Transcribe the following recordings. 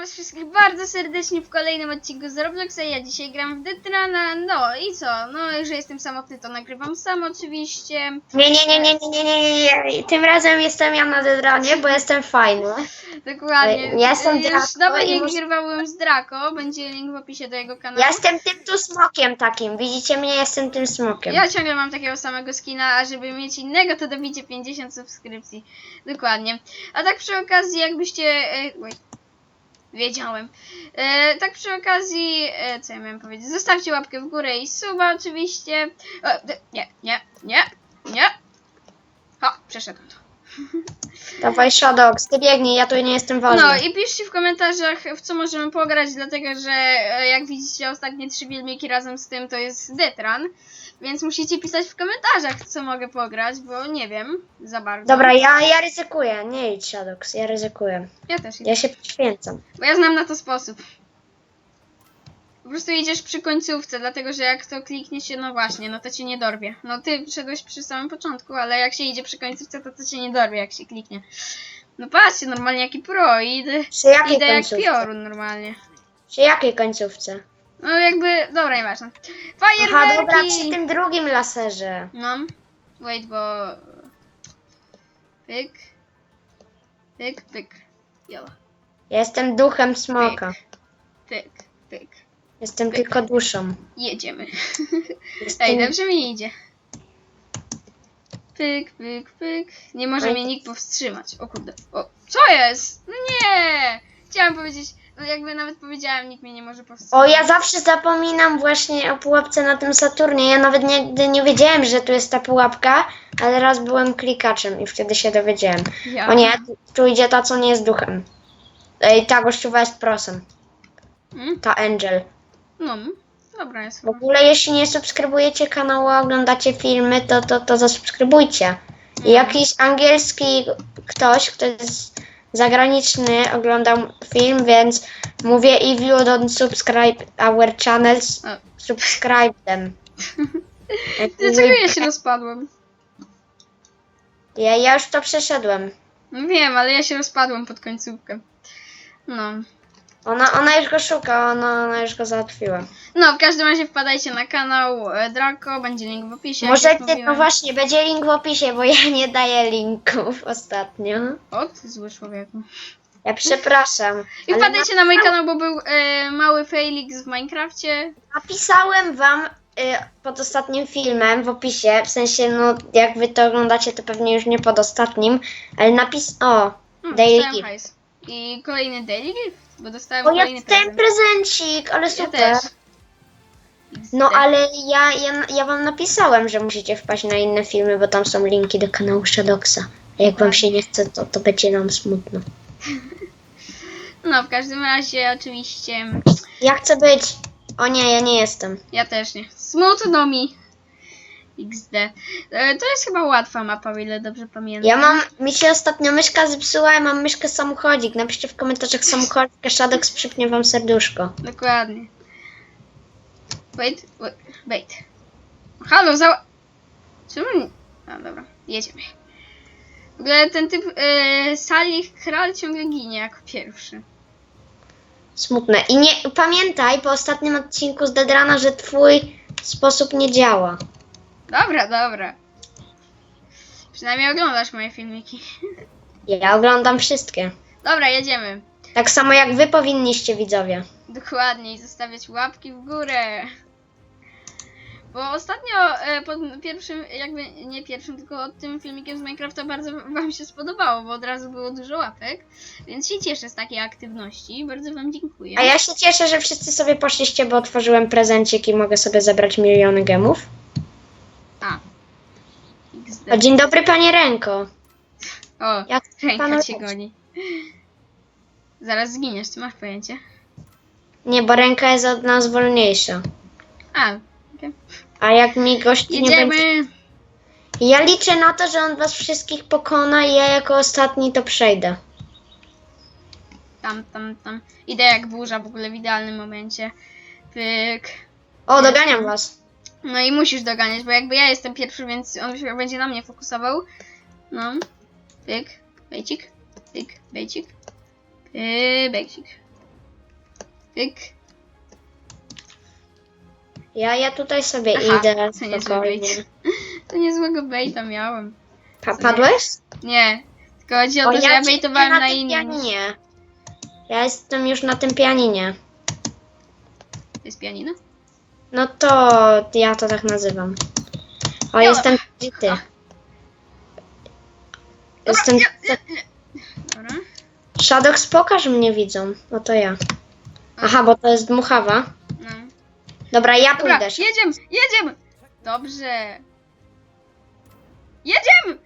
was wszystkich bardzo serdecznie w kolejnym odcinku z Robloxa. Ja dzisiaj gram w Detrana. No i co? No, że jestem samotny, to nagrywam sam oczywiście. Nie, nie, nie, nie, nie, nie, nie, nie, nie. Tym razem jestem ja na Dedranie, bo jestem fajny. Dokładnie. Ja jestem Już Draco dawno i nie mus- nagrywałem z Draco. Będzie link w opisie do jego kanału. Ja jestem tym tu smokiem takim. Widzicie mnie? Jestem tym smokiem. Ja ciągle mam takiego samego skina, a żeby mieć innego, to dobicie 50 subskrypcji. Dokładnie. A tak przy okazji, jakbyście. E, wait. Wiedziałem. E, tak przy okazji, e, co ja miałem powiedzieć? Zostawcie łapkę w górę i suba oczywiście. E, nie, nie, nie, nie. O, przeszedłem to. Dawaj Shadox, ty biegnij, ja tu nie jestem wolny. No i piszcie w komentarzach, w co możemy pograć, dlatego że e, jak widzicie ostatnie trzy filmiki razem z tym to jest Detran. Więc musicie pisać w komentarzach, co mogę pograć, bo nie wiem za bardzo. Dobra, ja, ja ryzykuję. Nie idź Shadox, ja ryzykuję. Ja też. Ja się poświęcam. Bo ja znam na to sposób. Po prostu idziesz przy końcówce, dlatego że jak to kliknie się, no właśnie, no to cię nie dorwie. No ty szedłeś przy samym początku, ale jak się idzie przy końcówce, to to cię nie dorwie, jak się kliknie. No patrzcie, normalnie jaki pro, idę, Przy jakiej idę jak końcówce? piorun normalnie. Przy jakiej końcówce? No jakby, dobra, nieważne. Aha, dobra, Fajerwerki! przy tym drugim laserze. No, wait, bo... Pyk. Pyk, pyk. Jolo. Ja jestem duchem smoka. Pyk, pyk. Jestem tylko duszą. Jedziemy. Jestem... Ej, dobrze mi idzie. Pyk, pyk, pyk. Nie może Oj. mnie nikt powstrzymać. O kurde. O, co jest? No nie! Chciałam powiedzieć, jakby nawet powiedziałam, nikt mnie nie może O, powstrzymać. ja zawsze zapominam właśnie o pułapce na tym Saturnie. Ja nawet nigdy nie wiedziałem, że tu jest ta pułapka, ale raz byłem klikaczem i wtedy się dowiedziałem. Ja. O nie, tu idzie ta, co nie jest duchem. Ej, ta gościuwa jest prosem. Mm? Ta Angel. No, dobra jest. W ogóle jeśli nie subskrybujecie kanału, a oglądacie filmy, to, to, to zasubskrybujcie. I jakiś angielski ktoś, kto jest zagraniczny, oglądał film, więc mówię if you don't subscribe our channels, O. subscribe them. Dlaczego ja się rozpadłem? Ja, ja już to przeszedłem. No Wiem, ale ja się rozpadłem pod końcówkę. No. Ona, ona już go szuka, ona, ona już go załatwiła. No, w każdym razie wpadajcie na kanał e, Draco, będzie link w opisie. jak już Możecie, no mówiłem. właśnie, będzie link w opisie, bo ja nie daję linków ostatnio. O, ty zły człowieku. Ja przepraszam. I ale wpadajcie na mój kanał, bo był e, mały failix w Minecrafcie. Napisałem wam y, pod ostatnim filmem w opisie, w sensie, no jak wy to oglądacie, to pewnie już nie pod ostatnim, ale napis... O, Hmm, Daily dostałem gift. hajs. I kolejny daily gift, bo dostałem o ja kolejny dostałem prezent. prezencik, ale Ja super. też. No ale ja, ja, ja wam napisałem, że musicie wpaść na inne filmy, bo tam są linki do kanału Shadoxa. A jak wam się nie chce, to, to będzie nam smutno. No, w każdym razie oczywiście Ja chcę być... O nie, ja nie jestem. ja też nie. Smutno mi. XD. E, to jest chyba łatwa mapa, o ile dobrze pamiętam. Ja mam, mi się ostatnio myszka zepsuła, ja mam myszkę samochodzik. Napiszcie w komentarzach samochodzik, a Shadox przypnie wam serduszko. Dokładnie. Wait, wait, wait. Halo, za... Czemu nie... A, dobra, jedziemy. W ogóle ten typ e, Salih Kral ciągle ginie jako pierwszy. Smutne. I nie pamiętaj po ostatnim odcinku z Dedrana, że twój sposób nie działa. Dobra, dobra. Przynajmniej oglądasz moje filmiki. Ja oglądam wszystkie. Dobra, jedziemy. Tak samo jak wy powinniście, widzowie. Dokładnie i zostawiać łapki w górę. Bo ostatnio e, pod pierwszym, jakby nie pierwszym, tylko od tym filmikiem z Minecrafta bardzo wam się spodobało, bo od razu było dużo łapek. Więc się cieszę z takiej aktywności. Bardzo wam dziękuję. A ja się cieszę, że wszyscy sobie poszliście, bo otworzyłem prezencik i mogę sobie zebrać miliony gemów. O, dzień dobry, panie Ręko. O, Jak ręka panu cię goni. Zaraz zginiesz, ty masz pojęcie? Nie, bo ręka jest od nas wolniejsza. A, okej. A jak mi gość nie będzie... Ja liczę na to, że on was wszystkich pokona i ja jako ostatni to przejdę. Tam, tam, tam. Idę jak burza w ogóle w idealnym momencie. Pyk. O, doganiam was. No i musisz doganiać, bo jakby ja jestem pierwszy, więc on się będzie na mnie fokusował. No. Pyk, bejcik, pyk, bejcik, pyk, bejcik. Pyk. Ja, ja tutaj sobie Aha, idę to niezły bait. To niezłego baita miałem. Pa padłeś? Nie. Tylko chodzi o to, że ja baitowałem na na innym. pianinie. Ja jestem już na tym pianinie. To jest pianino? No to ja to tak nazywam. O, Ja- jestem gdzie ty. Jestem... Ja, ja, ja. Dobra. Shadows, pokaż mnie widzą. No to ja. Aha, bo to jest dmuchawa. No. Dobra, ja Dobra, pójdę. jedziemy, jedziemy! Dobrze. Jedziemy!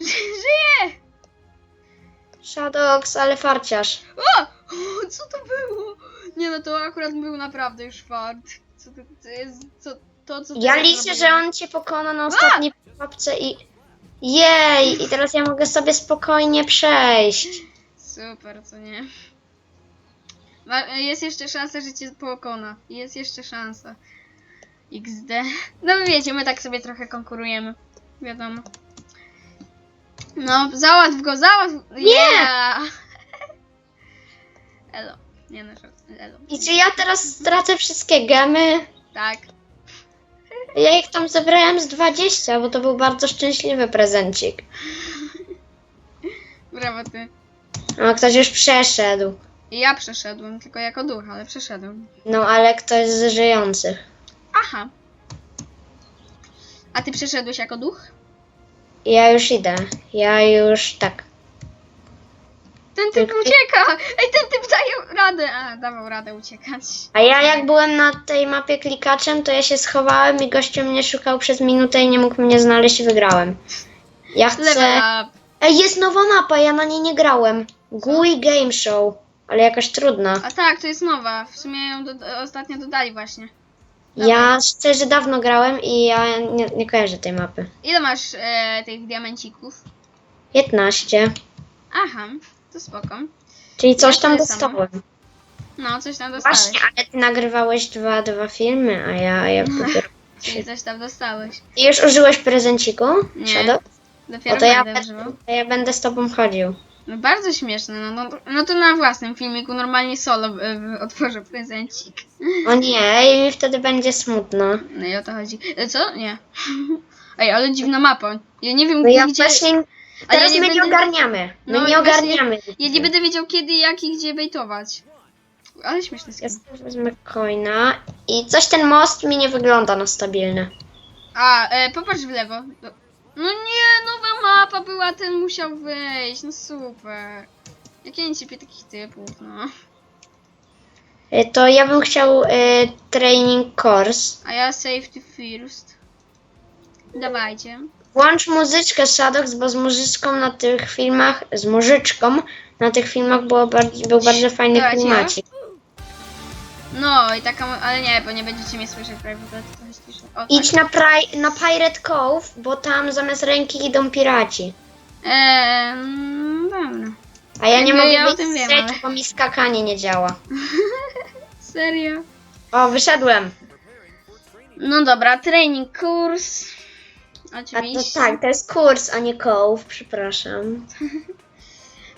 Żyję! Shadows, ale farciarz. O! o! Co to było? Nie no, to akurat był naprawdę już fart. Co to, to jest, co, to co Ja teraz liczę, że on cię pokona na ostatniej pułapce i... Jej! I teraz ja mogę sobie spokojnie przejść. Super, co nie? Ma- Jest jeszcze szansa, że cię pokona. Jest jeszcze szansa. XD. No wiecie, my tak sobie trochę konkurujemy. Wiadomo. No, załatw go, załatw! Yeah! Elo. Nie no, żart- elo. I czy ja teraz stracę wszystkie gemy? Tak. Ja ich tam zebrałem z 20, bo to był bardzo szczęśliwy prezencik. Brawo ty. O, ktoś już przeszedł. I ja przeszedłem, tylko jako duch, ale przeszedłem. No, ale ktoś z żyjących. Aha. A ty przeszedłeś jako duch? Ja już idę. Ja już tak. Ten typ ucieka! Ej, ten typ radę! A, dawał radę uciekać. A ja jak byłem na tej mapie klikaczem, to ja się schowałem i gościu mnie szukał przez minutę i nie mógł mnie znaleźć i wygrałem. Ja chcę... Level up. Ej, jest nowa mapa, ja na niej nie grałem. GUI Game Show. Ale jakaś trudna. A tak, to jest nowa. W sumie ją do, ostatnio dodali właśnie. Ja szczerze dawno grałem i ja nie, nie kojarzę tej mapy. Ile masz e, tych diamencików? 15. Aha, to spoko. Czyli coś Ja tam tyle samo. dostałem. No, coś tam dostałeś. Właśnie, ale ty nagrywałeś dwa, dwa filmy, a ja, ja dopiero... Czyli coś tam dostałeś. I już użyłeś prezenciku? Nie. Shadow? Dopiero No to ja, będę używał. to ja będę z tobą chodził. No bardzo śmieszne. No, no, no to na własnym filmiku normalnie solo e, otworzę prezencik. O nie, i mi wtedy będzie smutno. No i o to chodzi. E, Co? Nie. Ej, ale dziwna mapa. Ja nie wiem No ja gdzie... właśnie... Ale Teraz nie my nie będę- ogarniamy. My No nie właśnie- ogarniamy. Ja nie będę wiedział kiedy, jak i gdzie bejtować. Ale śmieszny Ja skin. sobie wezmę coina i coś ten most mi nie wygląda na stabilny. A, e, popatrz w lewo. No nie, nowa mapa była, ten musiał wejść. No super. Jak ja nie cierpię takich typów, no. Y, To ja bym chciał y, training course. A ja safety first. Dawajcie. Włącz muzyczkę Shadows, bo z muzyczką na tych filmach, z muzyczką na tych filmach było bardziej, był bardzo fajny cicho. klimacik. No i taka, ale nie, bo nie będziecie mnie słyszeć prawie w ogóle, to trochę ściszę. O, Idź na, pri- na Pirate Cove, bo tam zamiast ręki idą piraci. Eee, mm, dobra. A ja nie Jakby mogę ja o tym wiem, ale- bo mi skakanie nie działa. Serio? O, wyszedłem. No dobra, training kurs. A to Oczywiście. tak, to jest kurs, a nie cove, przepraszam.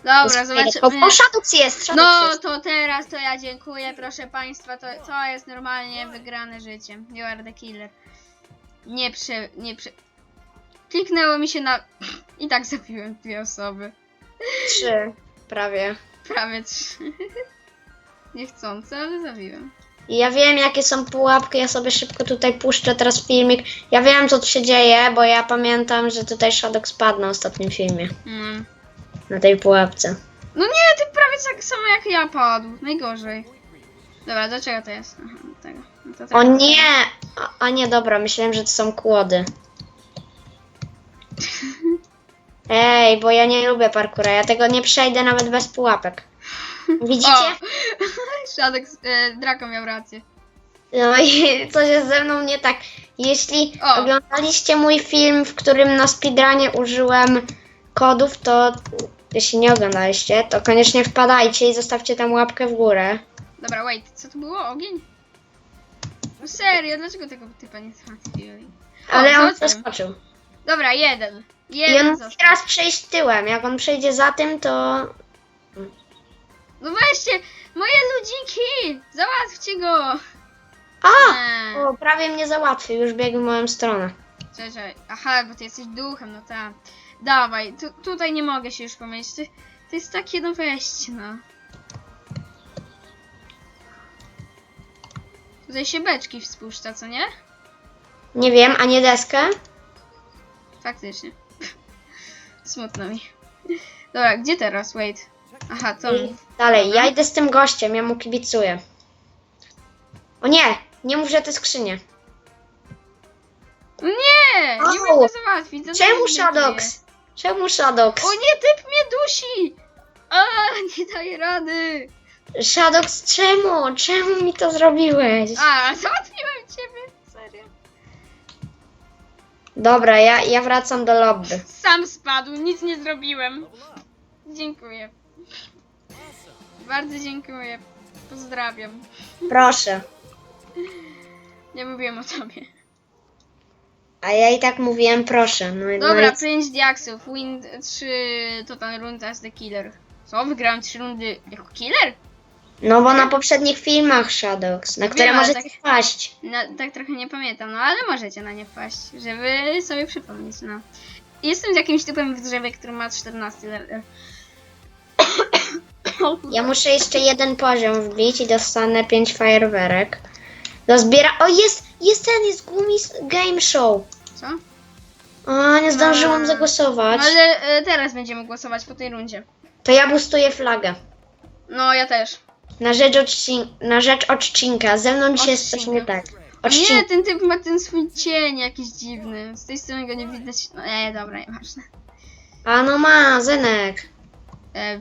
Dobra, zobaczymy. O, Shadows jest, Shadows No jest. to teraz to ja dziękuję, proszę państwa, to, to jest normalnie wygrane życie. You are the killer. Nie prze... nie prze... Kliknęło mi się na... I tak zabiłem dwie osoby. Trzy, prawie. Prawie trzy. Niechcący, ale zabiłem. Ja wiem, jakie są pułapki, ja sobie szybko tutaj puszczę teraz filmik. Ja wiem, co tu się dzieje, bo ja pamiętam, że tutaj Shadow spadł na ostatnim filmie. Mm. Na tej pułapce. No nie, ty prawie tak samo jak ja padł. Najgorzej. Dobra, do czego to jest? Aha, do tego. No to O tak. nie! A, a nie, dobra, myślałem, że to są kłody. Ej, bo ja nie lubię parkura, ja tego nie przejdę nawet bez pułapek. Widzicie? Szadek, e, Draco miał rację. No i coś jest ze mną nie tak. Jeśli O. oglądaliście mój film, w którym na speedrunie użyłem kodów, to jeśli nie oglądaliście, to koniecznie wpadajcie i zostawcie tam łapkę w górę. Dobra, wait, co to było? Ogień? No serio, dlaczego tego typa nie załatwili? O, Ale on zaskoczył. Dobra, jeden. I Jeden on musi został. teraz przejść tyłem. Jak on przejdzie za tym, to... No weźcie, moje ludziki! Załatwcie go! A! Eee, O, prawie mnie załatwił, już biegł w moją stronę. czekaj. Aha, bo ty jesteś duchem, no tak. Dawaj, tu, tutaj nie mogę się już pomylić. To, to jest takie no wejście, no. Tutaj się beczki spuszcza, co nie? Nie wiem, a nie deskę? Faktycznie. Smutno mi. Dobra, gdzie teraz? Wait. Aha, to. I dalej, ja idę z tym gościem, ja mu kibicuję. O nie! Nie mów, że to skrzynie. Nie! Nie Au! mogę załatwić. za Czemu dużo Shadox? Czemu Shadox? O nie, typ mnie dusi! A, nie daje rady! Shadox, czemu? Czemu mi to zrobiłeś? A, załatwiłem ciebie! Serio. Dobra, ja, ja wracam do lobby. Sam spadł, nic nie zrobiłem. Dziękuję. Bardzo dziękuję. Pozdrawiam. Proszę. Nie mówiłem o tobie. A ja i tak mówiłem proszę. No, i- Dobra, no i 5 diaksów, win 3 total rund as the killer. Co? Wygrałem 3 rundy jako killer? No bo na poprzednich filmach Shadows, na które Wiem, ale możecie tak- wpaść. No, tak trochę nie pamiętam, no ale możecie na nie wpaść, żeby sobie przypomnieć, no. Jestem z jakimś typem w drzewie, który ma 14 level. Ja muszę jeszcze jeden poziom wbić i dostanę pięć fajerwerek. Dozbiera... O, jest! Jest ten, jest Gumis Game Show. Co? O, nie zdążyłam A. zagłosować. No ale e, teraz będziemy głosować po tej rundzie. To ja bustuję flagę. No, ja też. Na rzecz, odcin... na rzecz odcinka. Ze mną dzisiaj jest coś Odcinka. nie tak. Nie, ten typ ma ten swój cień jakiś dziwny. Z tej strony go nie widać. No nie, dobra, nieważne. A no ma, Zenek. E,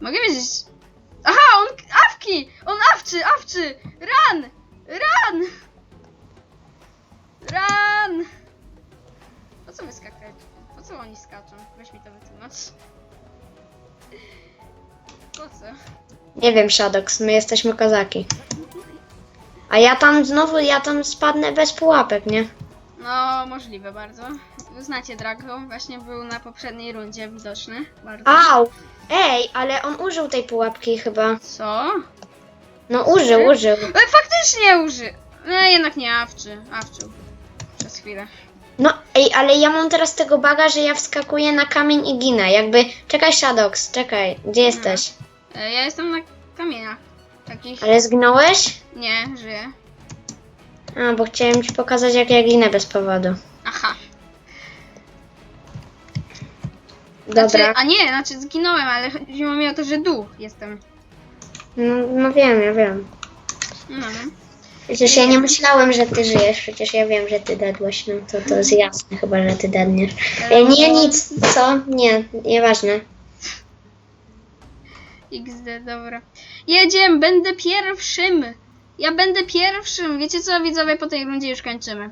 mogę wiedzieć... Aha, on awki! On awczy, awczy! Run! Run! Run! Co wy skakać? Po co oni skaczą? Weź mi to wytłumacz. Po co? Nie wiem, Shadows, my jesteśmy kozaki. A ja tam znowu, ja tam spadnę bez pułapek, nie? No, możliwe bardzo. Znacie Drago, właśnie był na poprzedniej rundzie widoczny. Bardzo. Au! Ej, ale on użył tej pułapki chyba. Co? No użył, użył. E, faktycznie uży! No jednak nie awczy. Awczył. Przez chwilę. No, ej, ale ja mam teraz tego baga, że ja wskakuję na kamień i ginę. Jakby. Czekaj, Shadows, czekaj, gdzie jesteś? E, ja jestem na kamieniach. Takich. Ale zginąłeś? Nie, żyję. A, bo chciałem ci pokazać, jak ja ginę bez powodu. Aha. Dobra. Znaczy, a nie, znaczy zginąłem, ale chodziło mi o to, że duch jestem. No, no wiem, ja wiem. No, no. Przecież ja nie myślałem, że ty żyjesz, przecież ja wiem, że ty dedłeś, no to, to jest jasne chyba, że ty dedniesz. E, nie, nic, co? Nie, nieważne. XD, dobra. Jedziemy, będę pierwszym. Ja będę pierwszym. Wiecie co, widzowie, po tej rundzie już kończymy.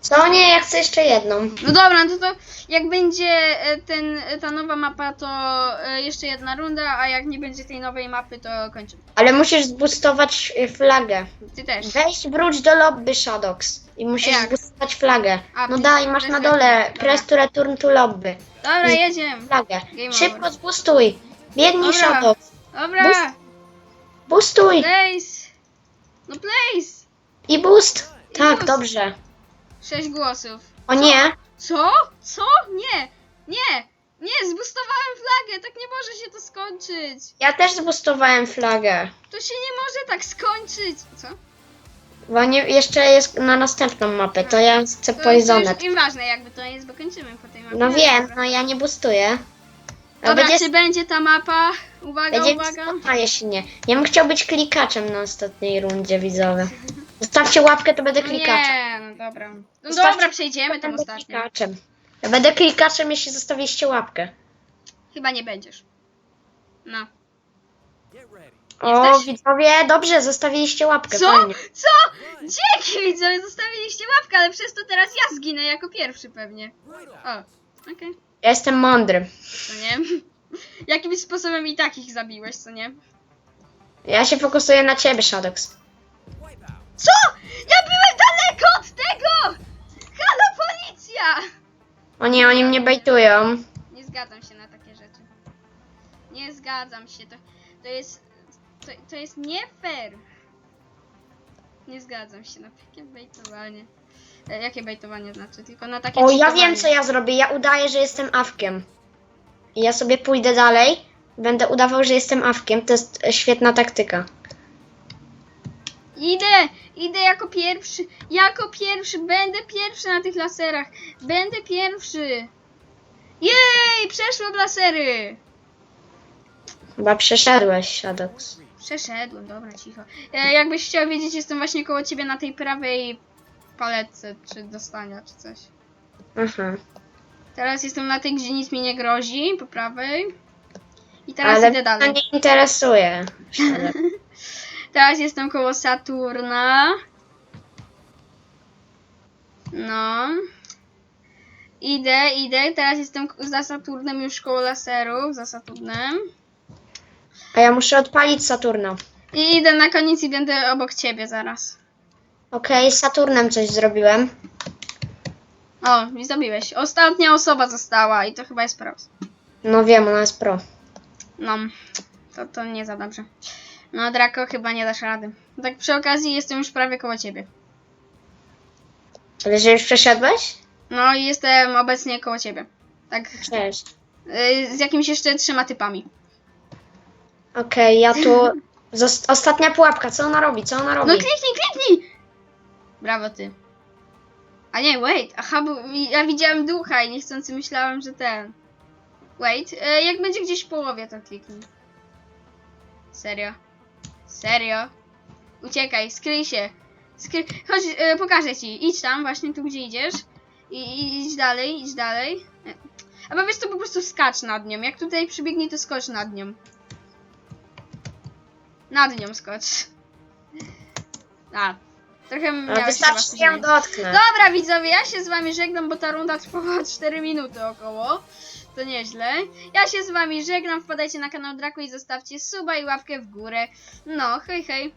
Co? Nie, ja chcę jeszcze jedną. No dobra, no to jak będzie e, ten, e, ta nowa mapa, to e, jeszcze jedna runda, a jak nie będzie tej nowej mapy, to kończymy. Ale musisz zboostować y, flagę. Ty też. Weź, wróć do lobby Shadows i musisz Jak? zboostować flagę. A, No daj, masz na dole dobra. press to return to lobby. Dobra, jedziemy. Flagę. Game Szybko over. zboostuj. Biegnij Dobra. Shadows. Dobra, Boost. Boostuj place. No place. i boost. Tak, boost. dobrze. Sześć głosów. O nie, Co? Co? Nie. Nie. Nie, zbustowałem flagę, tak nie może się to skończyć. ja też zboostowałem flagę. To się nie może tak skończyć. Co? Bo nie, jeszcze jest na następną mapę, to ja chcę To, to poisonet. już ważne jakby to jest, bo kończymy po tej mapie. No wiem, Dobra. no ja nie boostuję. A Dobra, będzie, czy będzie ta mapa? Uwaga, będzie uwaga. a jeśli nie. Ja bym chciał być klikaczem na ostatniej rundzie, widzowie. Zostawcie łapkę, to będę klikaczem. Nie, no dobra. No Zostawcie- dobra, przejdziemy tą Będę klikaczem. Ja będę klikaczem, jeśli zostawiliście łapkę. Chyba nie będziesz. No. O, Jesteś? widzowie, dobrze, zostawiliście łapkę, Co? fajnie. Co? Dzięki widzowie, zostawiliście łapkę, ale przez to teraz ja zginę jako pierwszy pewnie. O, okej. Ja jestem mądry. To nie? Jakimś sposobem i tak ich zabiłeś, co nie? Ja się fokusuję na ciebie, Shadows. Co? Ja byłem policja! O nie, oni mnie bejtują. Nie zgadzam się na takie rzeczy. Nie zgadzam się. To, to jest to, to jest nie fair. Nie zgadzam się na takie bejtowanie. E, jakie bejtowanie znaczy? Tylko na takie O, ja cheatowanie. wiem co ja zrobię. Ja udaję, że jestem awkiem. I ja sobie pójdę dalej. Będę udawał, że jestem awkiem. To jest e, świetna taktyka. Idę! Idę jako pierwszy! Jako pierwszy! Będę pierwszy na tych laserach! Będę pierwszy! Jej! Przeszłem lasery! Chyba przeszedłeś, Shadows. Przeszedłem, dobra, cicho. E, jakbyś chciał wiedzieć, jestem właśnie koło ciebie na tej prawej paletce, czy dostania, czy coś. Aha. Teraz jestem na tej, gdzie nic mi nie grozi, po prawej. I teraz Ale idę dalej. to nie interesuje. Teraz jestem koło Saturna. No. Idę, idę. Teraz jestem za Saturnem już koło laserów, za Saturnem. A ja muszę odpalić Saturna. I idę na koniec i będę obok ciebie zaraz. Okej, z Saturnem coś zrobiłem. O, i zabiłeś. Ostatnia osoba została i to chyba jest pro. No wiem, ona jest pro. No, to, to nie za dobrze. No, Draco, chyba nie dasz rady. Tak przy okazji jestem już prawie koło ciebie. Ale że już przeszedłeś? No i jestem obecnie koło ciebie. Tak, Cześć. y, z jakimiś jeszcze trzema typami. Okej, ja tu... Zos- ostatnia pułapka, co ona robi? Co ona robi? No kliknij, kliknij! Brawo ty. A nie, wait, aha, bo ja widziałem ducha i niechcący myślałem, że ten. Wait, e, jak będzie gdzieś w połowie, to kliknij. Serio? Serio? Uciekaj, skryj się. Skry... Chodź, e, pokażę ci. Idź tam, właśnie tu, gdzie idziesz. I, i idź dalej, idź dalej. E, Albo wiesz, to po prostu skacz nad nią. Jak tutaj przybiegnie, to skocz nad nią. Nad nią skocz. A, trochę A miałeś wystarczy, że ją dotknę. Dobra widzowie, ja się z wami żegnam, bo ta runda trwała 4 minuty około. To nieźle. Ja się z wami żegnam, wpadajcie na kanał Draku i zostawcie suba i łapkę w górę. No, hej hej.